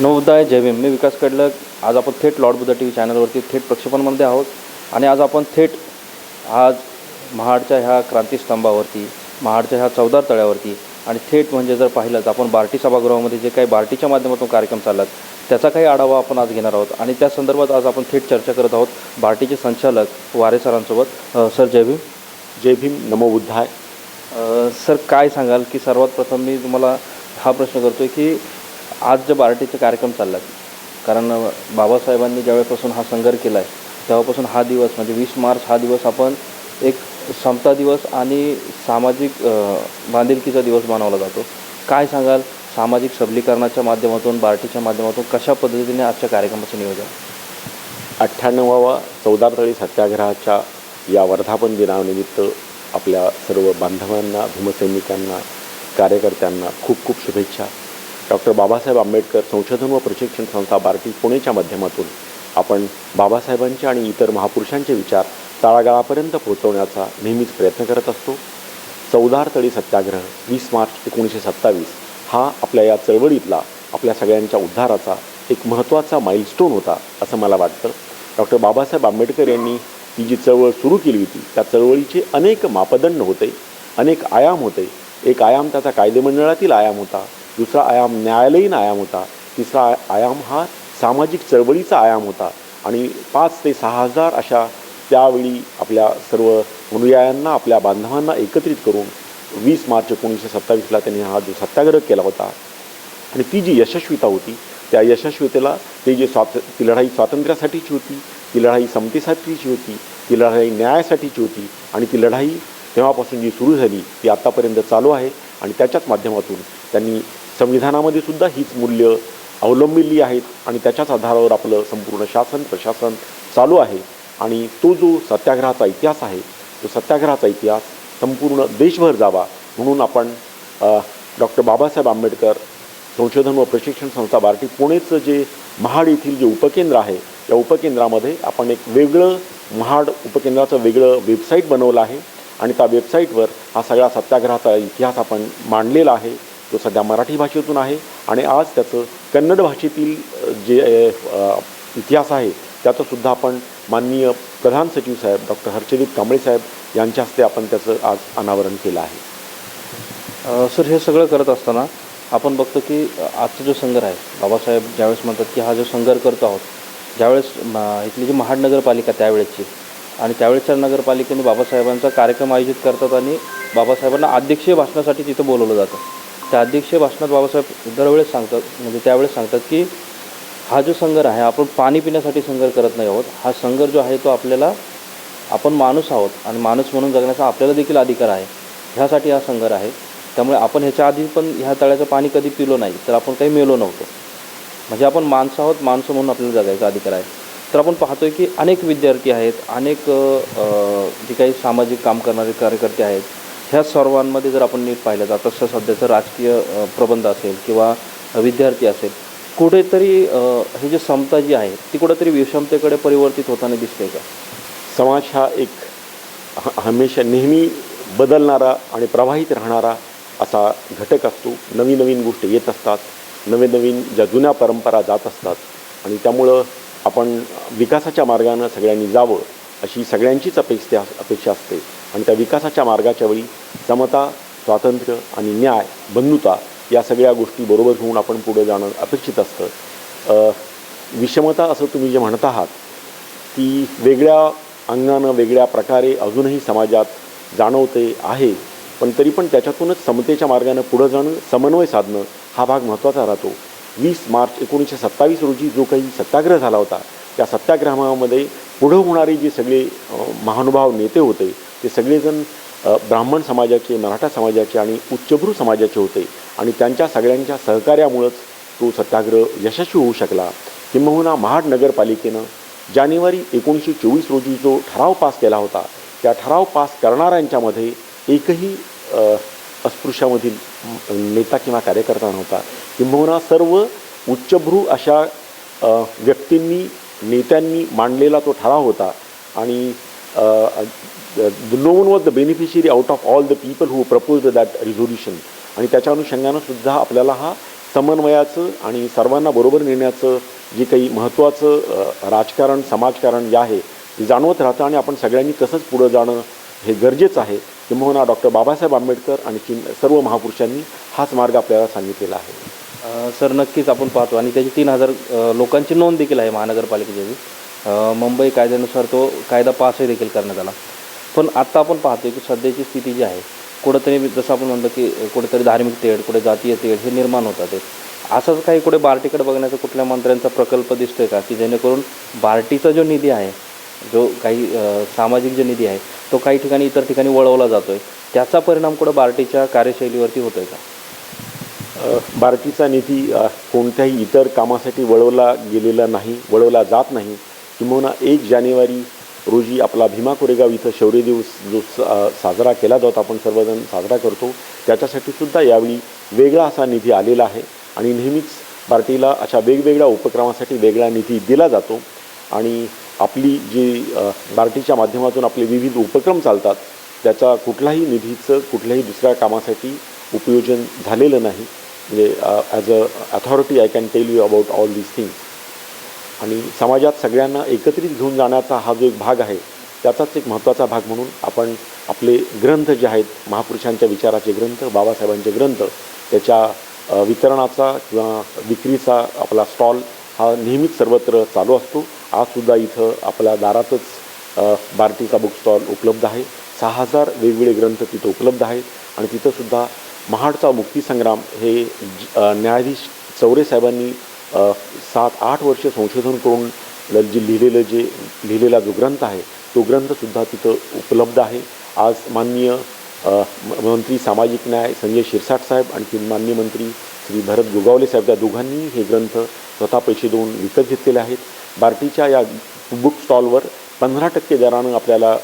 नवोदय जय भीम. मी विकास कडलक. आज आपण थेट लॉर्ड बुद्धा टी व्ही चॅनलवरती थेट प्रक्षेपणमध्ये आहोत. आणि आज आपण थेट आज महाडच्या ह्या क्रांतीस्तंभावरती महाडच्या ह्या चौदार तळ्यावरती आणि थेट म्हणजे जर पाहिलं तर आपण बार्टी सभागृहामध्ये जे काही बार्टीच्या माध्यमातून कार्यक्रम चाललात त्याचा काही आढावा आपण आज घेणार आहोत. आणि त्या संदर्भात आज आपण थेट चर्चा करत आहोत बार्टीचे संचालक वारे सरांसोबत. सर जय भीम. जय भीम. नमो बुद्धाय. अ, सर काय सांगाल की सर्वात प्रथम मी तुम्हाला हा प्रश्न करतो आहे की आज जे बार्टीचे कार्यक्रम चाललात कारण बाबासाहेबांनी ज्यावेळेपासून हा संघर्ष केला आहे तेव्हापासून हा दिवस म्हणजे वीस मार्च हा दिवस आपण एक समता दिवस आणि सामाजिक बांधिलकीचा दिवस मानवला जातो. काय सांगाल? सामाजिक सबलीकरणाच्या माध्यमातून बार्टीच्या माध्यमातून कशा पद्धतीने आजच्या कार्यक्रमाचं नियोजन? अठ्ठ्याण्णवावा चौदा तळी सत्याग्रहाच्या या वर्धापन दिनानिमित्त आपल्या सर्व बांधवांना भीमसैनिकांना कार्यकर्त्यांना खूप खूप शुभेच्छा. डॉक्टर बाबासाहेब आंबेडकर संशोधन व प्रशिक्षण संस्था बार्टी पुणेच्या माध्यमातून आपण बाबासाहेबांचे आणि इतर महापुरुषांचे विचार तळागाळापर्यंत पोहोचवण्याचा नेहमीच प्रयत्न करत असतो. चौदार तळी सत्याग्रह वीस मार्च एकोणीसशे सत्तावीस हा आपल्या या चळवळीतला आपल्या सगळ्यांच्या उद्धाराचा एक महत्त्वाचा माइलस्टोन होता असं मला वाटतं. डॉक्टर बाबासाहेब आंबेडकर यांनी ती जी चळवळ सुरू केली होती त्या चळवळीचे अनेक मापदंड होते अनेक आयाम होते. एक आयाम त्याचा कायदेमंडळातील आयाम होता दुसरा आयाम न्यायालयीन आयाम होता. तिसरा आयाम हा सामाजिक चळवळीचा आयाम होता. आणि पाच ते सहा हजार अशा त्यावेळी आपल्या सर्व अनुयायांना आपल्या बांधवांना एकत्रित करून वीस मार्च एकोणीसशे सत्तावीसला त्यांनी हा जो सत्याग्रह केला होता. आणि ती जी यशस्वीता होती त्या यशस्वीतेला ते जे स्वात ती लढाई स्वातंत्र्यासाठीची होती ती लढाई समतेसाठीची होती ती लढाई न्यायासाठीची होती आणि ती लढाई तेव्हापासून जी सुरू झाली ती आत्तापर्यंत चालू आहे. आणि त्याच्याच माध्यमातून त्यांनी संविधानामध्ये सुद्धा हीच मूल्य अवलंबिली आहेत आणि त्याच्याच आधारावर आपलं संपूर्ण शासन प्रशासन चालू आहे. आणि तो जो सत्याग्रहाचा इतिहास आहे तो सत्याग्रहाचा इतिहास संपूर्ण देशभर जावा म्हणून आपण डॉक्टर बाबासाहेब आंबेडकर संशोधन व प्रशिक्षण संस्था बार्टी पुणेचं जे महाड येथील जे उपकेंद्र आहे या उपकेंद्रामध्ये आपण एक वेगळं महाड उपकेंद्राचं वेगळं वेबसाईट बनवलं आहे. आणि त्या वेबसाईटवर हा सगळा सत्याग्रहाचा इतिहास आपण मांडलेला आहे. तो सध्या मराठी भाषेतून आहे आणि आज त्याचं कन्नड भाषेतील जे इतिहास आहे त्याचंसुद्धा आपण माननीय प्रधान सचिव साहेब डॉक्टर हर्षदीप कांबळे साहेब यांच्या हस्ते आपण त्याचं आज अनावरण केलं आहे. सर हे सगळं करत असताना आपण बघतो की आजचा जो संघर्ष आहे बाबासाहेब ज्यावेळेस म्हणतात की हा जो संघर्ष करतो आहोत ज्यावेळेस इथली जी महानगरपालिका त्यावेळेसची आणि त्यावेळेसच्या नगरपालिकेने बाबासाहेबांचा कार्यक्रम आयोजित करतात आणि बाबासाहेबांना अध्यक्षीय भाषणासाठी तिथं बोलवलं जातं. त्या अध्यक्षीय भाषणात बाबासाहेब दरवेळेस सांगतात म्हणजे त्यावेळेस सांगतात की हा जो संघर आहे आपण पाणी पिण्यासाठी संघर्ष करत नाही आहोत. हा संघर जो आहे तो आपल्याला आपण माणूस आहोत आणि माणूस म्हणून जगण्याचा आपल्याला देखील अधिकार आहे. ह्यासाठी हा संघर आहे. त्यामुळे आपण ह्याच्या आधी पण ह्या तळ्याचं पाणी कधी पिलो नाही तर आपण काही मेलो नव्हतो. म्हणजे आपण माणसं आहोत माणसं म्हणून आपल्याला जगायचा अधिकार आहे. तर आपण पाहतो आहे की अनेक विद्यार्थी आहेत अनेक जे काही सामाजिक काम करणारे कार्यकर्ते आहेत ह्या सर्वांमध्ये जर आपण नीट पाहिलं तर आता सध्याचं राजकीय प्रबंध असेल किंवा विद्यार्थी असेल कुठेतरी हे ही जी समता जी आहे ती कुठेतरी विषमतेकडे परिवर्तित होताना दिसते का? समाज हा एक ह- हमेशा नेहमी बदलणारा आणि प्रवाहित राहणारा असा घटक असतो. नवीन नवीन गोष्टी येत असतात. नवीन नवीन ज्या जुन्या परंपरा जात असतात आणि त्यामुळं आपण विकासाच्या मार्गानं सगळ्यांनी जावं अशी सगळ्यांचीच अपेक्षा अपेक्षा असते. आणि त्या विकासाच्या मार्गाच्या वेळी समता स्वातंत्र्य आणि न्याय बंधुता या सगळ्या गोष्टी बरोबर घेऊन आपण पुढे जाणं अपेक्षित असतं. विषमता असं तुम्ही जे म्हणत आहात ती वेगळ्या अंगानं वेगळ्या प्रकारे अजूनही समाजात जाणवते आहे पण तरी पण त्याच्यातूनच समतेच्या मार्गानं पुढं जाणं समन्वय साधणं हा भाग महत्त्वाचा राहतो. वीस मार्च एकोणीसशे सत्तावीस रोजी जो काही सत्याग्रह झाला होता त्या सत्याग्रहामध्ये पुढं होणारे जे सगळे महानुभाव नेते होते ते सगळेजण ब्राह्मण समाजाचे मराठा समाजाचे आणि उच्चभ्रू समाजाचे होते. आणि त्यांच्या सगळ्यांच्या सहकार्यामुळंच तो सत्याग्रह यशस्वी होऊ शकला. किंबहुना महाड नगरपालिकेनं जानेवारी एकोणीसशे चोवीस रोजी जो ठराव पास केला होता त्या ठराव पास करणाऱ्यांच्यामध्ये एकही अस्पृश्यामधील नेता किंवा कार्यकर्ता नव्हता. किंबहुना सर्व उच्चभ्रू अशा व्यक्तींनी नेत्यांनी मांडलेला तो ठराव होता. आणि no one was the beneficiary out of all the people who propose that resolution आणि त्याच्या अनुषंगानं सुद्धा आपल्याला हा समन्वयाचं आणि सर्वांना बरोबर नेण्याचं जे काही महत्त्वाचं uh, राजकारण समाजकारण जे आहे ते जाणवत राहतं आणि आपण सगळ्यांनी तसंच पुढं जाणं हे गरजेचं आहे. किंबहुना डॉक्टर बाबासाहेब आंबेडकर आणि सर्व महापुरुषांनी हाच मार्ग आपल्याला सांगितलेला आहे. सर नक्कीच आपण पाहतो. आणि त्याची तीन हजार लोकांची नोंद देखील आहे महानगरपालिकेची. मुंबई कायद्यानुसार तो कायदा पासही देखील करण्यात आला. पण आत्ता आपण पाहतो की सध्याची स्थिती जी आहे कुठंतरी जसं आपण म्हणतो की कुठेतरी धार्मिक तेढ कुठे जातीय तेढ हे निर्माण होतात. असंच काही कुठे बार्टीकडे बघण्याचा कुठल्या मंत्र्यांचा प्रकल्प दिसतोय का? की जेणेकरून बार्टीचा जो निधी आहे जो काही सामाजिक जो निधी आहे तो काही ठिकाणी इतर ठिकाणी वळवला जातोय. त्याचा परिणाम कुठं बार्टीच्या कार्यशैलीवरती होतोय का? बार्टीचा निधी कोणत्याही इतर कामासाठी वळवला गेलेला नाही वळवला जात नाही. किंबहुना एक जानेवारी रोजी आपला भीमा कोरेगाव इथं शौर्य दिवस जो स- साजरा केला जातो आपण सर्वजण साजरा करतो. त्याच्यासाठी सुद्धा यावेळी वेगळा असा निधी आलेला आहे आणि नेहमीच पार्टीला अशा वेगवेगळ्या उपक्रमासाठी वेगळा निधी दिला जातो. आणि आपली जी पार्टीच्या माध्यमातून आपले विविध उपक्रम चालतात त्याचा कुठलाही निधीचं कुठल्याही दुसऱ्या कामासाठी उपयोजन झालेलं नाही. म्हणजे as a authority I can tell you about all these things आणि समाजात सगळ्यांना एकत्रित घेऊन जाण्याचा हा जो एक भाग आहे त्याचाच एक महत्त्वाचा भाग म्हणून आपण आपले ग्रंथ जे आहेत महापुरुषांच्या विचाराचे ग्रंथ बाबासाहेबांचे ग्रंथ त्याच्या वितरणाचा किंवा विक्रीचा आपला स्टॉल हा नेहमीच सर्वत्र चालू असतो. आजसुद्धा इथं आपल्या दारातच भारतीचा बार्टीचा बुक स्टॉल उपलब्ध आहे. सहा हजार वेगवेगळे ग्रंथ तिथं उपलब्ध आहेत आणि तिथंसुद्धा महाडचा मुक्तीसंग्राम हे ज- न्यायाधीश चौरे साहेबांनी सात आठ वर्ष संशोधन करून जी जे लिहिलेलं जे लिहिलेला जो ग्रंथ आहे तो ग्रंथसुद्धा तिथं उपलब्ध आहे. आज माननीय मंत्री सामाजिक न्याय संजय शिरसाट साहेब आणखी माननीय मंत्री श्री भरत गोगावले साहेब या दोघांनी हे ग्रंथ स्वतः पैसे देऊन विकत घेतलेले आहेत. बार्टीच्या या बुक स्टॉलवर पंधरा टक्के दरानं आपल्याला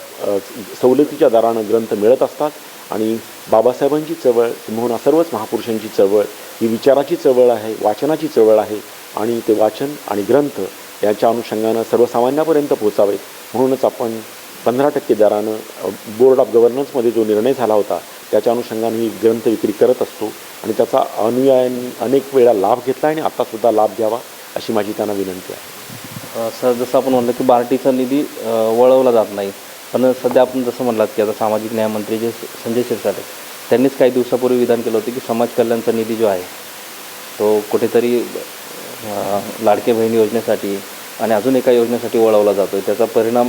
सवलतीच्या दरानं ग्रंथ मिळत असतात आणि बाबासाहेबांची चळवळ किंबहुना सर्वच महापुरुषांची चळवळ ही विचाराची चळवळ आहे वाचनाची चळवळ आहे. आणि ते वाचन आणि ग्रंथ याच्या अनुषंगानं सर्वसामान्यापर्यंत पोचावेत म्हणूनच आपण पंधरा टक्के दरानं बोर्ड ऑफ गव्हर्नन्समध्ये जो निर्णय झाला होता त्याच्या अनुषंगाने ही ग्रंथ विक्री करत असतो आणि त्याचा अनुयायांनी अनेक वेळा लाभ घेतला आणि आत्तासुद्धा लाभ घ्यावा अशी माझी त्यांना विनंती आहे. सर जसं आपण म्हणलं की बार्टीचा निधी वळवला जात नाही. पण सध्या आपण जसं म्हणलात की आता सामाजिक न्यायमंत्री जे संजय शिरसाट त्यांनीच काही दिवसापूर्वी विधान केलं होतं की समाज कल्याणचा निधी जो आहे तो कुठेतरी लाडके बहीण योजनेसाठी आणि अजून एका योजनेसाठी वळवला जातो आहे त्याचा परिणाम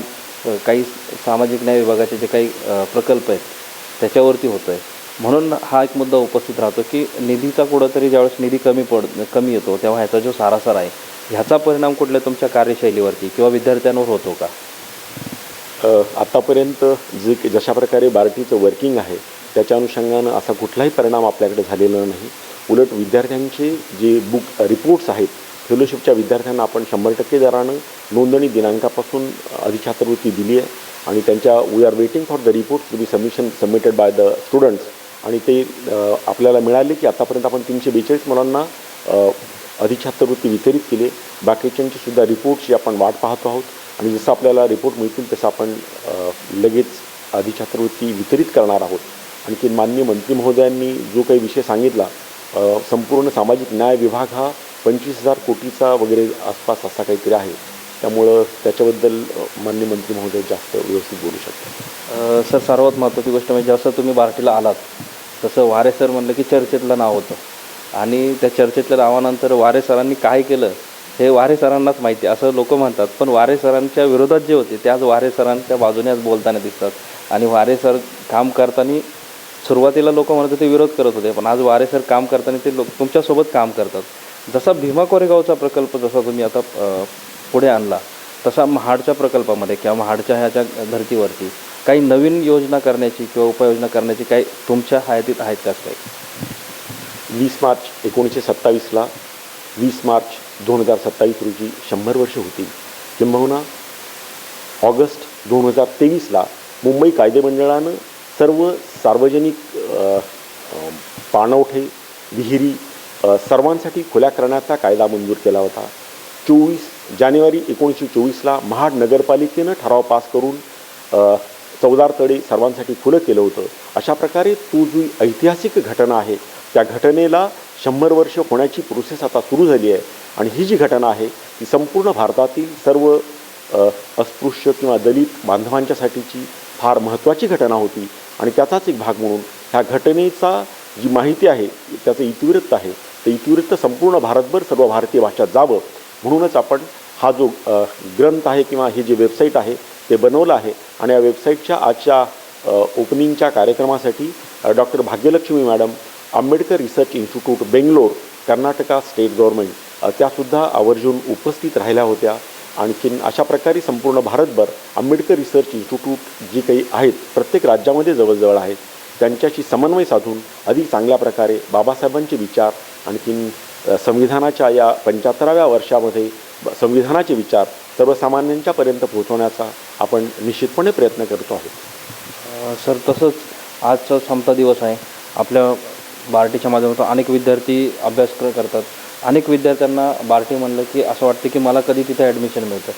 काही सामाजिक न्याय विभागाचे जे काही प्रकल्प आहेत त्याच्यावरती होतो आहे म्हणून हा एक मुद्दा उपस्थित राहतो की निधीचा कुठंतरी ज्यावेळेस निधी कमी पड कमी येतो तेव्हा ह्याचा जो सारासार आहे ह्याचा परिणाम कुठल्या तुमच्या कार्यशैलीवरती किंवा विद्यार्थ्यांवर होतो का? आत्तापर्यंत जे जशा प्रकारे बार्टीचं वर्किंग आहे त्याच्या अनुषंगानं असा कुठलाही परिणाम आपल्याकडे झालेला नाही. उलट विद्यार्थ्यांचे जे बुक रिपोर्ट्स आहेत फेलोशिपच्या विद्यार्थ्यांना आपण शंभर टक्के दरानं नोंदणी दिनांकापासून अधिछात्रवृत्ती दिली आहे आणि त्यांच्या we are waiting for the reports to be submission submitted by the students आणि ते आपल्याला मिळाले की आतापर्यंत आपण तीनशे बेचाळीस मुलांना अधिछात्रवृत्ती वितरित केली बाकीच्यांची सुद्धा रिपोर्टची आपण वाट पाहतो आहोत. आणि जसं आपल्याला रिपोर्ट मिळतील तसं आपण लगेच अधिछात्रवृत्ती वितरित करणार आहोत. आणखी माननीय मंत्री महोदयांनी जो काही विषय सांगितला संपूर्ण सामाजिक न्याय विभाग हा पंचवीस हजार कोटीचा वगैरे आसपास असा काहीतरी आहे. त्यामुळं त्याच्याबद्दल अ, माननीय मंत्री महोदय जास्त व्यवस्थित बोलू शकतात. सर सर्वात महत्त्वाची गोष्ट म्हणजे जसं तुम्ही बार्टीला आलात तसं वारे सर म्हणलं की चर्चेतलं नाव होतं. आणि त्या चर्चेतल्या नावानंतर वारे सरांनी काय केलं हे वारे सरांनाच माहिती असं लोक म्हणतात पण वारे सरांच्या विरोधात जे होते त्याच वारे सरांच्या बाजूने आज बोलताना दिसतात. आणि वारे सर काम करताना सुरुवातीला लोक म्हणत होते विरोध करत होते. पण आज वारे सर काम करताना ते लोक तुमच्यासोबत काम करतात. जसा भीमा कोरेगावचा प्रकल्प जसा तुम्ही आता पुढे आणला तसा महाडच्या प्रकल्पामध्ये किंवा महाडच्या ह्याच्या धर्तीवरती काही नवीन योजना करण्याची किंवा उपाययोजना करण्याची काही तुमच्या हयातीत आहेत त्याच काही? वीस मार्च एकोणीसशे सत्तावीसला वीस मार्च दोन हजार सत्तावीस रोजी शंभर वर्ष होतील किंबहुना ऑगस्ट दोन हजार तेवीसला मुंबई कायदेमंडळानं सर्व सार्वजनिक पाणवठे विहिरी सर्वांसाठी खुल्या करण्याचा कायदा मंजूर केला होता. चोवीस जानेवारी एकोणीसशे चोवीसला महाड नगरपालिकेनं ठराव पास करून चौदार तळे सर्वांसाठी खुलं केलं होतं. अशा प्रकारे तो जी ऐतिहासिक घटना आहे त्या घटनेला शंभर वर्ष होण्याची प्रोसेस आता सुरू झाली आहे. आणि ही जी घटना आहे ती संपूर्ण भारतातील सर्व अस्पृश्य किंवा दलित बांधवांच्यासाठीची फार महत्त्वाची घटना होती. आणि त्याचाच एक भाग म्हणून ह्या घटनेचा जी माहिती आहे त्याचं इतिवृत्त आहे ते इतिवृत्त संपूर्ण भारतभर सर्व भारतीय भाषात जावं म्हणूनच आपण हा जो ग्रंथ आहे किंवा हे जे वेबसाईट आहे ते बनवलं आहे. आणि या वेबसाईटच्या आजच्या ओपनिंगच्या कार्यक्रमासाठी doctor Bhagyalakshmi madam Ambedkar research institute Bangalore Karnataka state government त्यासुद्धा आवर्जून उपस्थित राहिल्या होत्या. आणखीन अशा प्रकारे संपूर्ण भारतभर आंबेडकर रिसर्च इन्स्टिट्यूट जी काही आहेत प्रत्येक राज्यामध्ये जवळजवळ आहेत त्यांच्याशी समन्वय साधून अधिक चांगल्या प्रकारे बाबासाहेबांचे विचार आणखीन संविधानाच्या या पंच्याहत्तराव्या वर्षामध्ये संविधानाचे विचार सर्वसामान्यांच्यापर्यंत पोहोचवण्याचा आपण निश्चितपणे प्रयत्न करतो आहोत. सर तसंच आजचा समता दिवस आहे. आपल्या बार्टीच्या माध्यमातून अनेक विद्यार्थी अभ्यास करतात. अनेक विद्यार्थ्यांना बार्टी म्हणलं की असं वाटतं की मला कधी तिथे ॲडमिशन मिळतं.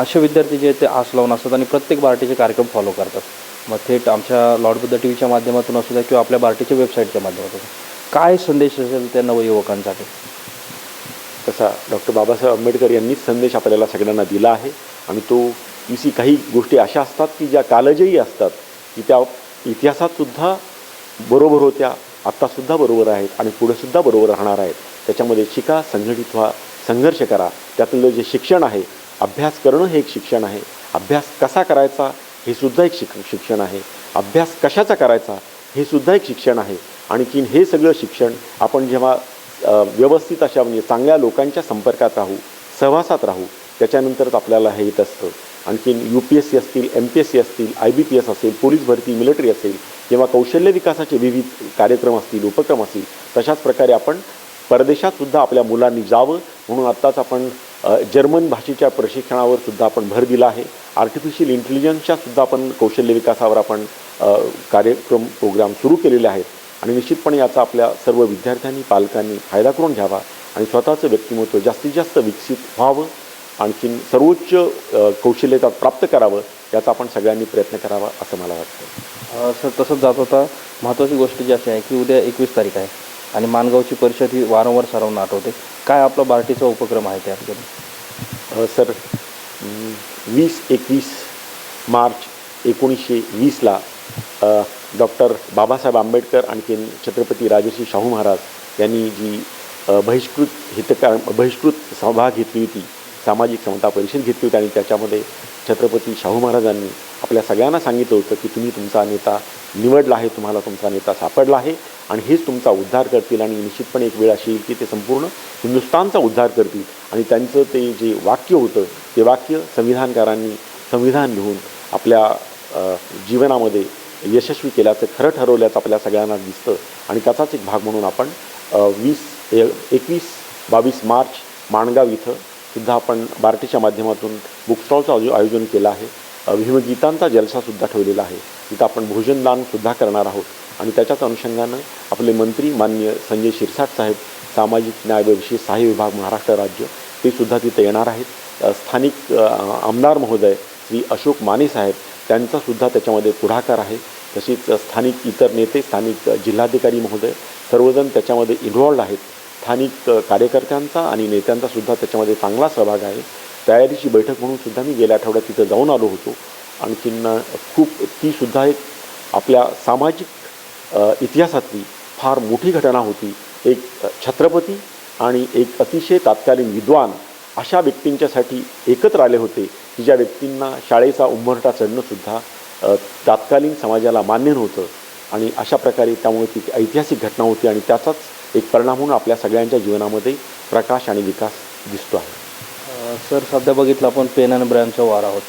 असे विद्यार्थी जे आहेत ते आस लावून असतात आणि प्रत्येक बार्टीचे कार्यक्रम फॉलो करतात. मग थेट आमच्या लॉर्डबुद्ध टी व्हीच्या माध्यमातून असू द्या किंवा आपल्या बार्टीच्या वेबसाईटच्या माध्यमातून. काय संदेश असेल त्या नवयुवकांसाठी तसा डॉक्टर बाबासाहेब आंबेडकर यांनीच संदेश आपल्याला सगळ्यांना दिला आहे. आणि तो इसी काही गोष्टी अशा असतात की ज्या कालजयी असतात की त्या इतिहासातसुद्धा बरोबर होत्या आत्तासुद्धा बरोबर आहेत आणि पुढेसुद्धा बरोबर राहणार आहेत. त्याच्यामध्ये शिका संघटित व्हा संघर्ष करा. त्यातलं जे शिक्षण आहे अभ्यास करणं हे एक शिक्षण आहे. अभ्यास कसा करायचा हे सुद्धा एक शिक शिक्षण आहे. अभ्यास कशाचा करायचा हे सुद्धा एक शिक्षण आहे. आणखीन हे सगळं शिक्षण आपण जेव्हा व्यवस्थित अशा म्हणजे चांगल्या लोकांच्या संपर्कात राहू सहवासात राहू त्याच्यानंतरच आपल्याला हे येत असतं. आणखीन यू पी एस सी असतील एम पी एस सी असतील आय बी पी एस असेल पोलीस भरती मिलिटरी असेल किंवा कौशल्य विकासाचे विविध कार्यक्रम असतील उपक्रम असतील तशाच प्रकारे आपण परदेशात सुद्धा आपल्या मुलांनी जावं म्हणून आत्ताच आपण जर्मन भाषेच्या प्रशिक्षणावर सुद्धा आपण भर दिला आहे. आर्टिफिशियल इंटेलिजन्सच्या सुद्धा आपण कौशल्य विकासावर आपण कार्यक्रम प्रोग्राम सुरू केलेले आहेत. आणि निश्चितपणे याचा आपल्या सर्व विद्यार्थ्यांनी पालकांनी फायदा करून घ्यावा आणि स्वतःचं व्यक्तिमत्व जास्तीत जास्त विकसित व्हावं आणखीन सर्वोच्च कौशल्यता प्राप्त करावं याचा आपण सगळ्यांनी प्रयत्न करावा असं मला वाटतं. सर तसंच जात होता. महत्त्वाची गोष्ट जी अशी आहे की उद्या एकवीस तारीख आहे. आणि मानगावची परिषद ही वारंवार सर्वांना आठवते काय आपला बार्टीचा उपक्रम आहे त्यामध्ये सर वीस एकवीस मार्च एकोणीसशे वीसला डॉक्टर बाबासाहेब आंबेडकर आणखीन छत्रपती राजर्षी शाहू महाराज यांनी जी बहिष्कृत हितकार बहिष्कृत सभा घेतली होती सामाजिक समता परिषद घेतली होती आणि त्याच्यामध्ये छत्रपती शाहू महाराजांनी आपल्या सगळ्यांना सांगितलं होतं की तुम्ही तुमचा नेता निवडला आहे तुम्हाला तुमचा नेता सापडला आहे. आणि हेच तुमचा उद्धार करतील आणि निश्चितपणे एक वेळ अशी येईल की ते संपूर्ण हिंदुस्तानचा उद्धार करतील. आणि त्यांचं ते जे वाक्य होतं ते वाक्य संविधानकारांनी संविधान लिहून आपल्या जीवनामध्ये यशस्वी केल्याचं खरं ठरवल्याचं आपल्या सगळ्यांना दिसतं. आणि त्याचाच एक भाग म्हणून आपण वीस ए एकवीस बावीस मार्च माणगाव इथं सुद्धा आपण बार्टीच्या माध्यमातून बुक स्टॉलचं आयो आयोजन केलं आहे. अ, भीमगीतांचा जलसासुद्धा ठेवलेला आहे. तिथं आपण भोजनदानसुद्धा करणार आहोत. आणि त्याच्याच अनुषंगानं आपले मंत्री माननीय संजय शिरसाट साहेब सामाजिक न्याय सहाय्य विभाग महाराष्ट्र राज्य ते सुद्धा तिथे येणार आहेत. स्थानिक आमदार महोदय श्री अशोक माने साहेब त्यांचासुद्धा त्याच्यामध्ये पुढाकार आहे. तसेच स्थानिक इतर नेते स्थानिक जिल्हाधिकारी महोदय सर्वजण त्याच्यामध्ये इन्व्हॉल्ड आहेत. स्थानिक कार्यकर्त्यांचा आणि नेत्यांचासुद्धा त्याच्यामध्ये चांगला सहभाग आहे. तयारीची बैठक म्हणून सुद्धा मी गेल्या आठवड्यात तिथं जाऊन आलो होतो. आणखीन खूप तीसुद्धा एक आपल्या सामाजिक इतिहासातली फार मोठी घटना होती. एक छत्रपती आणि एक अतिशय तात्कालीन विद्वान अशा व्यक्तींच्यासाठी एकत्र आले होते की ज्या व्यक्तींना शाळेचा उंबरठा चढणंसुद्धा तात्कालीन समाजाला मान्य नव्हतं. आणि अशा प्रकारे त्यामुळे ती ऐतिहासिक घटना होती आणि त्याचाच एक परिणाम म्हणून आपल्या सगळ्यांच्या जीवनामध्ये प्रकाश आणि विकास दिसतो आहे. सर सध्या बघितलं आपण पेन अँड ब्रेनचा वार आहोत.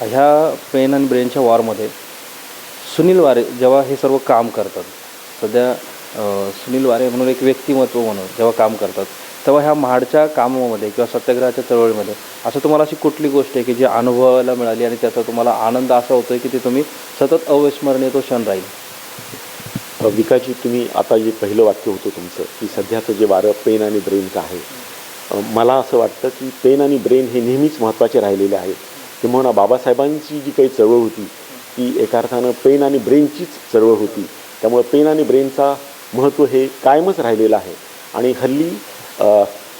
ह्या पेन अँड ब्रेनच्या वॉरमध्ये सुनील वारे जेव्हा हे सर्व काम करतात सध्या सुनील वारे म्हणून एक व्यक्तिमत्व म्हणून जेव्हा काम करतात तेव्हा ह्या महाडच्या कामामध्ये किंवा सत्याग्रहाच्या चळवळीमध्ये असं तुम्हाला अशी कुठली गोष्ट आहे की जी अनुभवायला मिळाली आणि त्याचा तुम्हाला आनंद असा होतोय की ते तुम्ही सतत अविस्मरणीय तो क्षण राहील? विकाजी तुम्ही आता जे पहिलं वाक्य होतं तुमचं की सध्याचं जे वारं पेन आणि ब्रेनचं आहे मला असं वाटतं की पेन आणि ब्रेन हे नेहमीच महत्त्वाचे राहिलेले आहे किंवा बाबासाहेबांची जी काही चळवळ होती ती एका अर्थानं पेन आणि ब्रेनचीच चळवळ होती. त्यामुळे पेन आणि ब्रेनचा महत्त्व हे कायमच राहिलेलं आहे. आणि हल्ली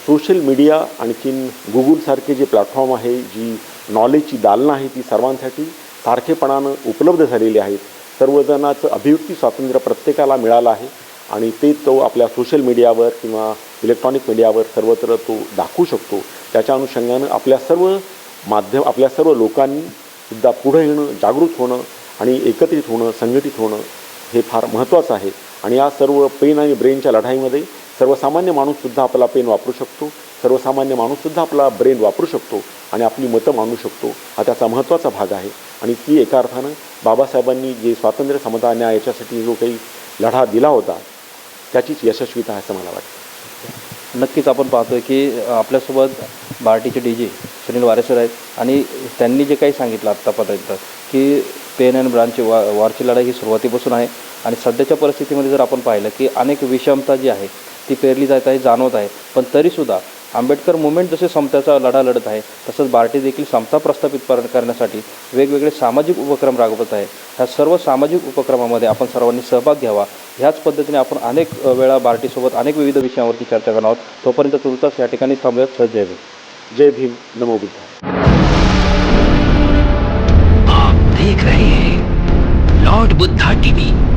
सोशल मीडिया आणखीन गुगलसारखे जे प्लॅटफॉर्म आहे जी नॉलेजची दालनं आहे ती सर्वांसाठी सारखेपणानं उपलब्ध झालेली आहेत. सर्वजणाचं अभिव्यक्ती स्वातंत्र्य प्रत्येकाला मिळालं आहे आणि ते तो आपल्या सोशल मीडियावर किंवा इलेक्ट्रॉनिक मीडियावर सर्वत्र तो दाखवू शकतो. त्याच्या अनुषंगानं आपल्या सर्व माध्यम आपल्या सर्व लोकांनी सुद्धा पुढं येणं जागृत होणं आणि एकत्रित होणं संघटित होणं हे फार महत्त्वाचं आहे. आणि या सर्व पेन आणि ब्रेनच्या लढाईमध्ये सर्वसामान्य माणूससुद्धा आपला पेन वापरू शकतो. सर्वसामान्य माणूससुद्धा आपला ब्रेन वापरू शकतो आणि आपली मतं मांडू शकतो. हा त्याचा महत्त्वाचा भाग आहे. आणि ती एका अर्थानं बाबासाहेबांनी जे स्वातंत्र्य समता न्याय याच्यासाठी जो काही लढा दिला होता त्याचीच यशस्वीता आहे असं मला वाटतं. नक्कीच आपण पाहतो आहे की आपल्यासोबत बार्टीचे डी जे सुनील वारेसर आहेत आणि त्यांनी जे काही सांगितलं आत्तापर्यंत की पेन अँड ब्रांडची वा वारची लढाई ही सुरुवातीपासून आहे आणि सध्याच्या परिस्थितीमध्ये जर आपण पाहिलं की अनेक विषमता जी आहे ती पेरली जात आहे जाणवत आहे. पण तरीसुद्धा आंबेडकर मुवमेंट जसे समत्याचा लढा लढत आहे तसंच बार्टी देखील समता प्रस्थापित पर- करण्यासाठी वेगवेगळे सामाजिक उपक्रम राबवत आहे. ह्या सर्व सामाजिक उपक्रमामध्ये आपण सर्वांनी सहभाग घ्यावा. ह्याच पद्धतीने आपण अनेक वेळा बार्टीसोबत अनेक विविध विषयांवरती चर्चा करणार आहोत. तोपर्यंत तुर्तास या ठिकाणी थांबूयात. सर जय भीम. जय भीम. नमो बुद्धाय. आप देख रहे हैं लॉर्ड बुद्धा टीवी।